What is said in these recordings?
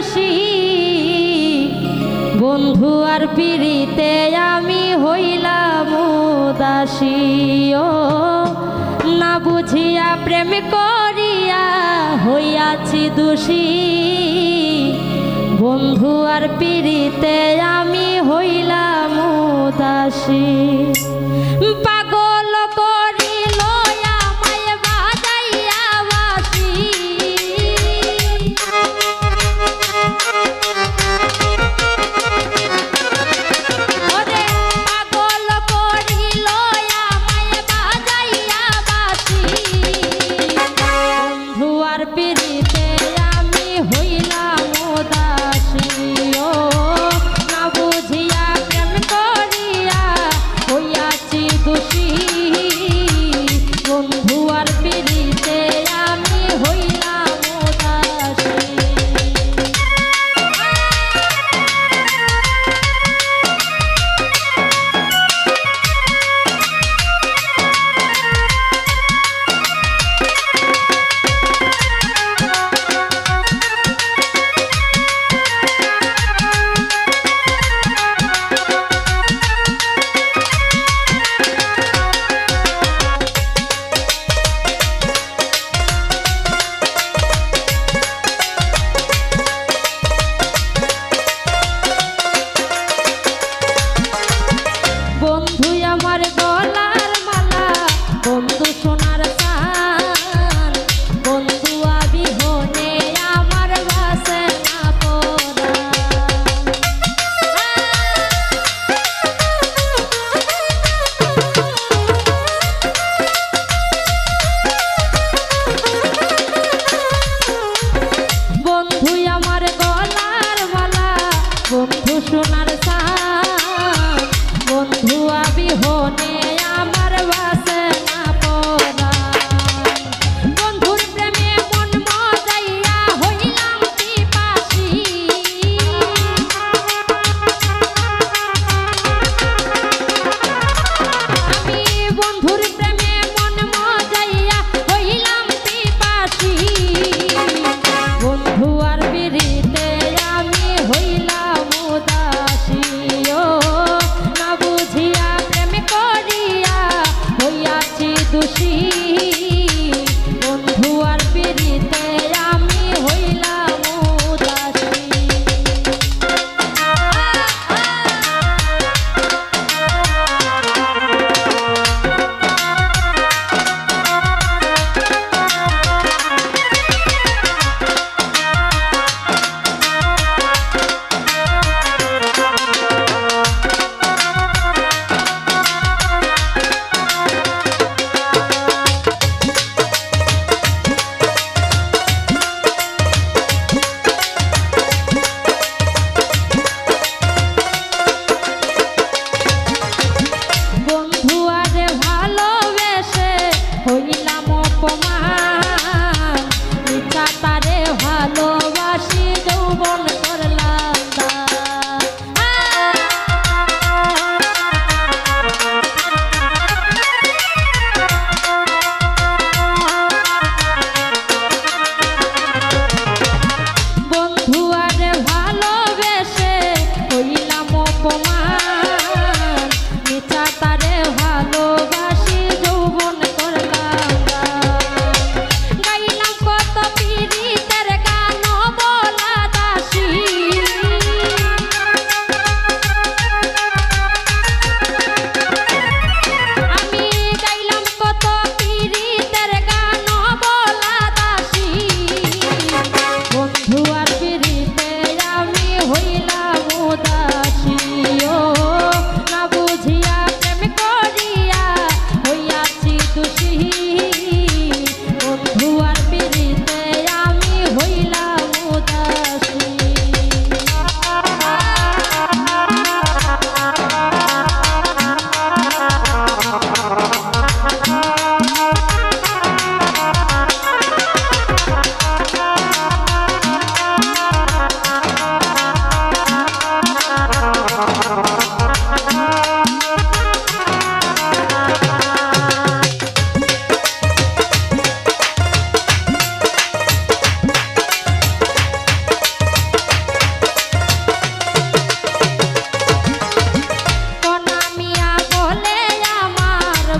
রসিক বন্ধু আর পিড়িতে আমি হইলাম উদাসী। ও, না বুঝিয়া প্রেম করিয়া হইয়াছি দোষী। বন্ধু আর পিড়িতে আমি হইলাম দাসী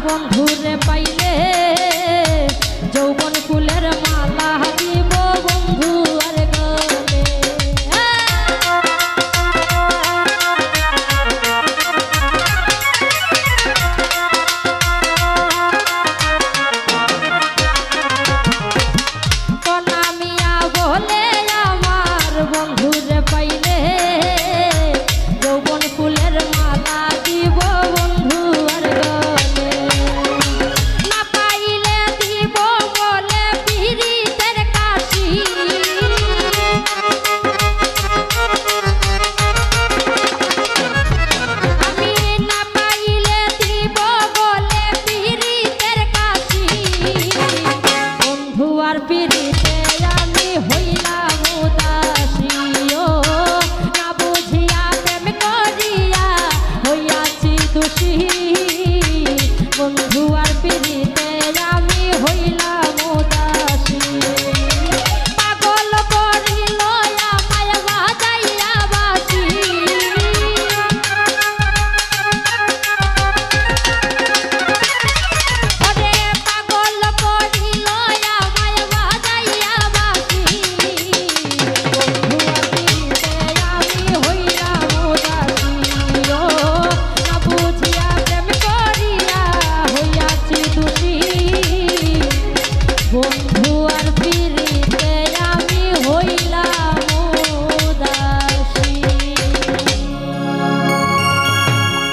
বন্ধুরে পাইল